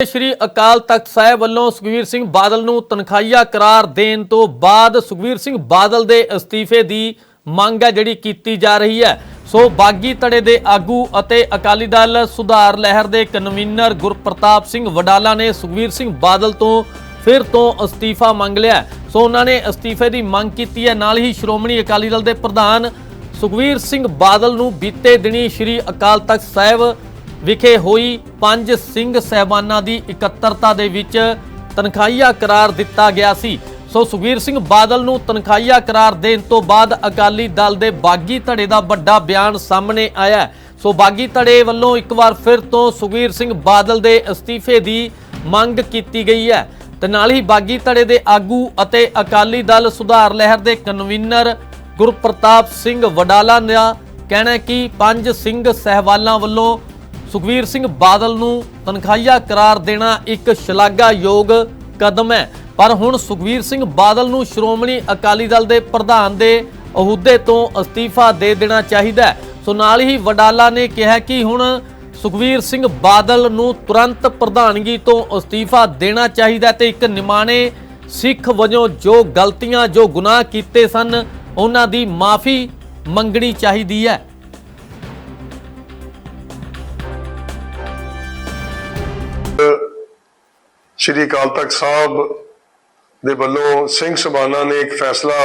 ਸ਼੍ਰੀ ਅਕਾਲ ਤਖਤ ਸਾਹਿਬ ਵੱਲੋਂ ਸੁਖਵੀਰ ਸਿੰਘ ਬਾਦਲ ਨੂੰ ਤਨਖਾਹੀਆ ਕਰਾਰ ਦੇਣ ਤੋਂ ਬਾਅਦ ਸੁਖਵੀਰ ਸਿੰਘ ਬਾਦਲ ਦੇ ਅਸਤੀਫੇ ਦੀ ਮੰਗ ਹੈ ਜਿਹੜੀ ਕੀਤੀ ਜਾ ਰਹੀ ਹੈ। ਸੋ ਬਾਗੀ ਧੜੇ ਦੇ ਆਗੂ ਅਤੇ ਅਕਾਲੀ ਦਲ ਸੁਧਾਰ ਲਹਿਰ ਦੇ ਕਨਵੀਨਰ ਗੁਰਪ੍ਰਤਾਪ ਸਿੰਘ ਵਡਾਲਾ ਨੇ ਸੁਖਵੀਰ ਸਿੰਘ ਬਾਦਲ ਤੋਂ ਫਿਰ ਤੋਂ ਅਸਤੀਫਾ ਮੰਗ ਲਿਆ ਸੋ ਉਹਨਾਂ ਨੇ ਅਸਤੀਫੇ ਦੀ ਮੰਗ ਕੀਤੀ ਹੈ। ਨਾਲ ਹੀ ਸ਼੍ਰੋਮਣੀ ਅਕਾਲੀ ਦਲ ਦੇ ਪ੍ਰਧਾਨ ਸੁਖਵੀਰ ਸਿੰਘ ਬਾਦਲ ਨੂੰ ਬੀਤੇ ਦਿਨੀ ਸ਼੍ਰੀ ਅਕਾਲ ਤਖਤ ਸਾਹਿਬ ਵਿਖੇ ਹੋਈ ਪੰਜ ਸਿੰਘ ਸਹਿਬਾਨਾਂ ਦੀ ਇਕੱਤਰਤਾ ਦੇ ਵਿੱਚ ਤਨਖਾਹੀਆ ਕਰਾਰ ਦਿੱਤਾ ਗਿਆ ਸੀ। ਸੋ ਸੁਖਵੀਰ ਸਿੰਘ ਬਾਦਲ ਨੂੰ ਤਨਖਾਹੀਆ ਕਰਾਰ ਦੇਣ ਤੋਂ ਬਾਅਦ ਅਕਾਲੀ ਦਲ ਦੇ ਬਾਗੀ ਧੜੇ ਦਾ ਵੱਡਾ ਬਿਆਨ ਸਾਹਮਣੇ ਆਇਆ। ਸੋ ਬਾਗੀ ਧੜੇ ਵੱਲੋਂ ਇੱਕ ਵਾਰ ਫਿਰ ਤੋਂ ਸੁਖਵੀਰ ਸਿੰਘ ਬਾਦਲ ਦੇ ਅਸਤੀਫੇ ਦੀ ਮੰਗ ਕੀਤੀ ਗਈ ਹੈ। ਤੇ ਨਾਲ ਹੀ ਬਾਗੀ ਧੜੇ ਦੇ ਆਗੂ ਅਤੇ ਅਕਾਲੀ ਦਲ ਸੁਧਾਰ ਲਹਿਰ ਦੇ ਕਨਵੀਨਰ ਗੁਰਪ੍ਰਤਾਪ ਸਿੰਘ ਵਡਾਲਾ ਦਾ ਕਹਿਣਾ ਹੈ ਕਿ ਪੰਜ ਸਿੰਘ ਸਹਿਬਾਨਾਂ ਵੱਲੋਂ ਸੁਖਵੀਰ ਸਿੰਘ ਬਾਦਲ ਨੂੰ ਤਨਖਾਹੀਆ ਕਰਾਰ ਦੇਣਾ ਇੱਕ ਸ਼ਲਾਘਾਯੋਗ ਕਦਮ ਹੈ। ਪਰ ਹੁਣ ਸੁਖਵੀਰ ਸਿੰਘ ਬਾਦਲ ਨੂੰ ਸ਼੍ਰੋਮਣੀ ਅਕਾਲੀ ਦਲ ਦੇ ਪ੍ਰਧਾਨ ਦੇ ਅਹੁਦੇ ਤੋਂ ਅਸਤੀਫਾ ਦੇ ਦੇਣਾ ਚਾਹੀਦਾ ਸੋ ਨਾਲ ਹੀ ਵਡਾਲਾ ਨੇ ਕਿਹਾ ਕਿ ਹੁਣ ਸੁਖਵੀਰ ਸਿੰਘ ਬਾਦਲ ਨੂੰ ਤੁਰੰਤ ਪ੍ਰਧਾਨਗੀ ਤੋਂ ਅਸਤੀਫਾ ਦੇਣਾ ਚਾਹੀਦਾ ਹੈ ਤੇ ਇੱਕ ਨਿਮਾਣੇ ਸਿੱਖ ਵਜੋਂ ਜੋ ਗਲਤੀਆਂ, ਜੋ ਗੁਨਾਹ ਕੀਤੇ ਸਨ, ਉਹਨਾਂ ਦੀ ਮਾਫੀ ਮੰਗਣੀ ਚਾਹੀਦੀ ਹੈ। ਸ਼੍ਰੀ ਅਕਾਲ ਤਖਤ ਸਾਹਿਬ ਦੇ ਵੱਲੋਂ ਸਿੰਘ ਸਭਾਨਾ ਨੇ ਇੱਕ ਫੈਸਲਾ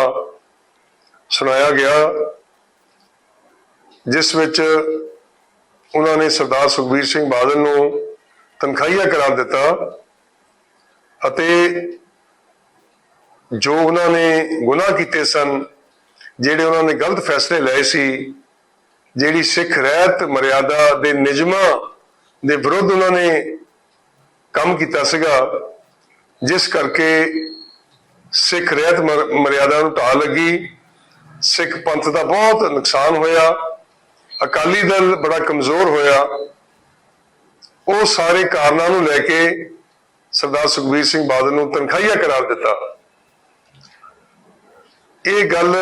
ਸੁਣਾਇਆ ਗਿਆ, ਜਿਸ ਵਿੱਚ ਉਹਨਾਂ ਨੇ ਸਰਦਾਰ ਸੁਖਬੀਰ ਸਿੰਘ ਬਾਦਲ ਨੂੰ ਤਨਖਾਹੀਆ ਕਰਾਰ ਦਿੱਤਾ ਅਤੇ ਜੋ ਉਹਨਾਂ ਨੇ ਗੁਨਾਹ ਕੀਤੇ ਸਨ, ਜਿਹੜੇ ਉਹਨਾਂ ਨੇ ਗਲਤ ਫੈਸਲੇ ਲਏ ਸੀ, ਜਿਹੜੀ ਸਿੱਖ ਰਹਿਤ ਮਰਿਆਦਾ ਦੇ ਨਿਯਮਾਂ ਦੇ ਵਿਰੁੱਧ ਉਹਨਾਂ ਨੇ ਕੰਮ ਕੀਤਾ ਸੀਗਾ, ਜਿਸ ਕਰਕੇ ਸਿੱਖ ਰਹਿਤ ਮਰ- ਮਰਿਆਦਾ ਨੂੰ ਢਾਹ ਲੱਗੀ। ਸਿੱਖ ਪੰਥ ਦਾ ਬਹੁਤ ਨੁਕਸਾਨ ਹੋਇਆ। ਅਕਾਲੀ ਦਲ ਬੜਾ ਕਮਜ਼ੋਰ ਹੋਇਆ। ਉਹ ਸਾਰੇ ਕਾਰਨਾਂ ਨੂੰ ਲੈ ਕੇ ਸਰਦਾਰ ਸੁਖਬੀਰ ਸਿੰਘ ਬਾਦਲ ਨੂੰ ਤਨਖਾਹੀਆ ਕਰਾਰ ਦਿੱਤਾ। ਇਹ ਗੱਲ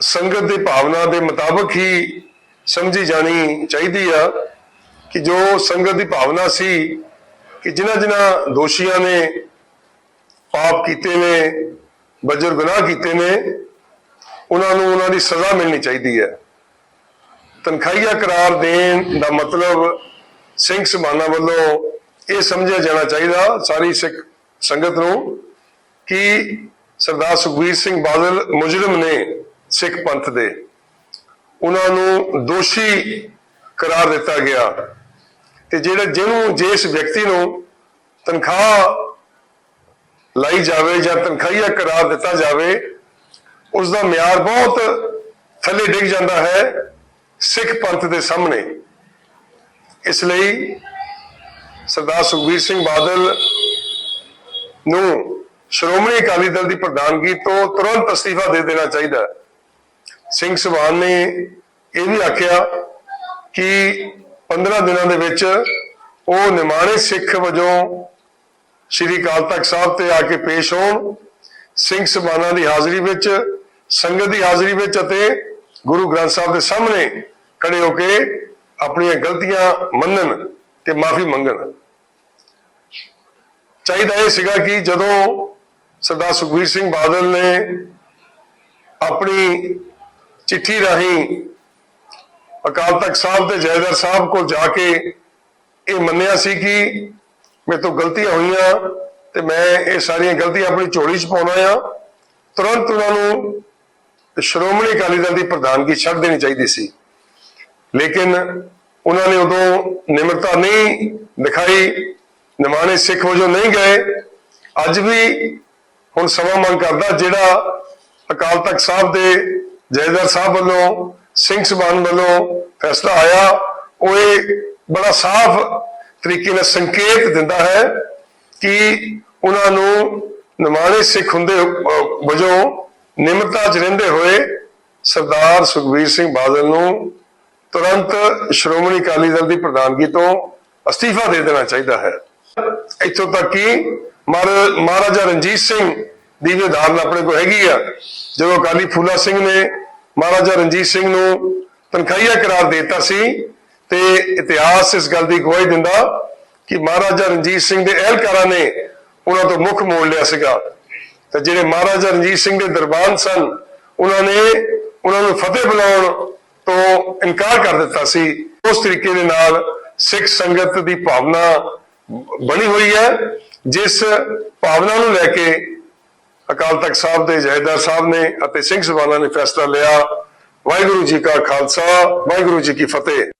ਸੰਗਤ ਦੇ ਭਾਵਨਾ ਦੇ ਮੁਤਾਬਕ ਹੀ ਸਮਝੀ ਜਾਣੀ ਚਾਹੀਦੀ ਆ। ਕਿ ਜੋ ਸੰਗਤ ਦੀ ਭਾਵਨਾ ਸੀ ਕਿ ਜਿਨ੍ਹਾਂ ਜਿਨ੍ਹਾਂ ਦੋਸ਼ੀਆਂ ਨੇ ਪਾਪ ਕੀਤੇ ਨੇ, ਬਜਰ ਗੁਨਾਹ ਕੀਤੇ ਨੇ, ਉਹਨਾਂ ਨੂੰ ਉਹਨਾਂ ਦੀ ਸਜ਼ਾ ਮਿਲਣੀ ਚਾਹੀਦੀ ਹੈ। ਤਨਖਾਹੀਆ ਕਰਾਰ ਦੇਣ ਦਾ ਮਤਲਬ ਸਿੰਘ ਸਮਾਨਾ ਵੱਲੋਂ ਇਹ ਸਮਝਿਆ ਜਾਣਾ ਚਾਹੀਦਾ ਸਾਰੀ ਸਿੱਖ ਸੰਗਤ ਨੂੰ ਕਿ ਸਰਦਾਰ ਸੁਖਬੀਰ ਸਿੰਘ ਬਾਦਲ ਮੁਜਰਮ ਨੇ ਸਿੱਖ ਪੰਥ ਦੇ। ਉਹਨਾਂ ਨੂੰ ਦੋਸ਼ੀ ਕਰਾਰ ਦਿੱਤਾ ਗਿਆ। ਤੇ ਜਿਹੜਾ ਜਿਹਨੂੰ ਜਿਸ ਵਿਅਕਤੀ ਨੂੰ ਤਨਖਾਹ ਲਾਈ ਜਾਵੇ ਜਾਂ ਤਨਖਾਹੀਆ ਕਰਾਰ ਦਿੱਤਾ ਜਾਵੇ ਉਸ ਦਾ ਮਿਆਰ ਬਹੁਤ ਥੱਲੇ ਡਿੱਗ ਜਾਂਦਾ ਹੈ ਸਿੱਖ ਪੰਥ ਦੇ ਸਾਹਮਣੇ। ਇਸ ਲਈ ਸਰਦਾਰ ਸੁਖਬੀਰ ਸਿੰਘ ਬਾਦਲ ਨੂੰ ਸ਼੍ਰੋਮਣੀ ਅਕਾਲੀ ਦਲ ਦੀ ਪ੍ਰਧਾਨਗੀ ਤੋਂ ਤੁਰੰਤ ਅਸਤੀਫਾ ਦੇ ਦੇਣਾ ਚਾਹੀਦਾ ਹੈ। ਸਿੰਘ ਸਵਾਨ ਨੇ ਇਹ ਵੀ ਆਖਿਆ ਕਿ 15 ਦਿਨਾਂ ਦੇ ਵਿੱਚ ਉਹ ਨਿਮਾਣੇ ਸਿੱਖ ਵਜੋਂ ਸ਼੍ਰੀ ਅਕਾਲ ਤਖਤ ਸਾਹਿਬ ਤੇ ਆ ਕੇ ਪੇਸ਼ ਹੋਣ, ਸਿੰਘ ਸਭਾਨਾਂ ਦੀ ਹਾਜ਼ਰੀ ਵਿੱਚ, ਸੰਗਤ ਦੀ ਹਾਜ਼ਰੀ ਵਿੱਚ ਅਤੇ ਗੁਰੂ ਗ੍ਰੰਥ ਸਾਹਿਬ ਦੇ ਸਾਹਮਣੇ ਖੜੇ ਹੋ ਕੇ ਆਪਣੀਆਂ ਗਲਤੀਆਂ ਮੰਨਣ ਤੇ ਮਾਫੀ ਮੰਗਣ। ਚਾਹੀਦਾ ਇਹ ਸੀਗਾ ਕਿ ਜਦੋਂ ਸਰਦਾਰ ਸੁਖਬੀਰ ਸਿੰਘ ਬਾਦਲ ਨੇ ਆਪਣੀ ਚਿੱਠੀ ਰਾਹੀਂ ਅਕਾਲ ਤਖਤ ਸਾਹਿਬ ਤੇ ਜੈਦਰ ਸਾਹਿਬ ਕੋਲ ਜਾ ਕੇ ਇਹ ਮੰਨਿਆ ਸੀ ਕਿ ਮੇਰੇ ਤੋਂ ਗਲਤੀਆਂ ਹੋਈਆਂ ਤੇ ਮੈਂ ਇਹ ਸਾਰੀਆਂ ਗਲਤੀਆਂ ਆਪਣੀ ਝੋਲੀ 'ਚ ਪਾਉਣਾ ਆ ਤੁਰੰਤ ਉਹਨਾਂ ਨੂੰ ਸ਼੍ਰੋਮਣੀ ਅਕਾਲੀ ਦਲ ਦੀ ਪ੍ਰਧਾਨਗੀ ਛੱਡ ਦੇਣੀ ਚਾਹੀਦੀ ਸੀ। ਲੇਕਿਨ ਉਹਨਾਂ ਨੇ ਉਦੋਂ ਨਿਮਰਤਾ ਨਹੀਂ ਦਿਖਾਈ, ਨਿਮਾਣੇ ਸਿੱਖ ਵਜੋਂ ਨਹੀਂ ਗਏ। ਅੱਜ ਵੀ ਹੁਣ ਸਮਾਂ ਮੰਗ ਕਰਦਾ ਜਿਹੜਾ ਅਕਾਲ ਤਖਤ ਸਾਹਿਬ ਦੇ ਜੈਦਰ ਸਾਹਿਬ ਵੱਲੋਂ ਸਿੰਘ ਸਭਾਨ ਵੱਲੋਂ ਫੈਸਲਾ ਆਇਆ, ਉਹ ਇਹ ਬੜਾ ਸਾਫ਼ ਤਰੀਕੇ ਨਾਲ ਸੰਕੇਤ ਦਿੰਦਾ ਹੈ ਕਿ ਉਹਨਾਂ ਨੂੰ ਨਿਮਾਣੇ ਸਿੱਖ ਹੁੰਦੇ ਵਜੋਂ ਨਿਮਰਤਾ 'ਚ ਰਹਿੰਦੇ ਹੋਏ ਸਰਦਾਰ ਸੁਖਬੀਰ ਸਿੰਘ ਬਾਦਲ ਨੂੰ ਤੁਰੰਤ ਸ਼੍ਰੋਮਣੀ ਅਕਾਲੀ ਦਲ ਦੀ ਪ੍ਰਧਾਨਗੀ ਤੋਂ ਅਸਤੀਫਾ ਦੇ ਦੇਣਾ ਚਾਹੀਦਾ ਹੈ। ਇੱਥੋਂ ਤੱਕ ਕਿ ਮਹਾਰਾ- ਮਹਾਰਾਜਾ ਰਣਜੀਤ ਸਿੰਘ ਦੀ ਵੀ ਉਦਾਹਰਨ ਆਪਣੇ ਕੋਲ ਹੈਗੀ ਆ। ਜਦੋਂ ਅਕਾਲੀ ਫੂਲਾ ਸਿੰਘ ਨੇ ਮਹਾਰਾਜਾ ਰਣਜੀਤ ਸਿੰਘ ਨੂੰ ਤਨਖਾਹੀਆ ਕਰਾਰ ਦਿੱਤਾ ਸੀ ਤੇ ਇਤਿਹਾਸ ਇਸ ਗੱਲ ਦੀ ਗਵਾਹੀ ਦਿੰਦਾ ਕਿ ਮਹਾਰਾਜਾ ਰਣਜੀਤ ਸਿੰਘ ਦੇ ਅਹਿਲਕਾਰਾਂ ਨੇ ਉਹਨਾਂ ਤੋਂ ਮੁੱਖ ਮੋੜ ਲਿਆ ਸੀਗਾ। ਤੇ ਜਿਹੜੇ ਮਹਾਰਾਜਾ ਰਣਜੀਤ ਸਿੰਘ ਦੇ ਦਰਬਾਨ ਸਨ, ਉਹਨਾਂ ਨੇ ਉਹਨਾਂ ਨੂੰ ਫਤਿਹ ਬੁਲਾਉਣ ਤੋਂ ਇਨਕਾਰ ਕਰ ਦਿੱਤਾ ਸੀ। ਉਸ ਤਰੀਕੇ ਦੇ ਨਾਲ ਸਿੱਖ ਸੰਗਤ ਦੀ ਭਾਵਨਾ ਬਣੀ ਹੋਈ ਹੈ, ਜਿਸ ਭਾਵਨਾ ਨੂੰ ਲੈ ਕੇ ਅਕਾਲ ਤਖਤ ਸਾਹਿਬ ਦੇ ਜਹੇਦਾਰ ਸਾਹਿਬ ਨੇ ਅਤੇ ਸਿੰਘ ਸਭਾਨਾ ਨੇ ਫੈਸਲਾ ਲਿਆ। ਵਾਹਿਗੁਰੂ ਜੀ ਕਾ ਖਾਲਸਾ, ਵਾਹਿਗੁਰੂ ਜੀ ਕੀ ਫਤਿਹ।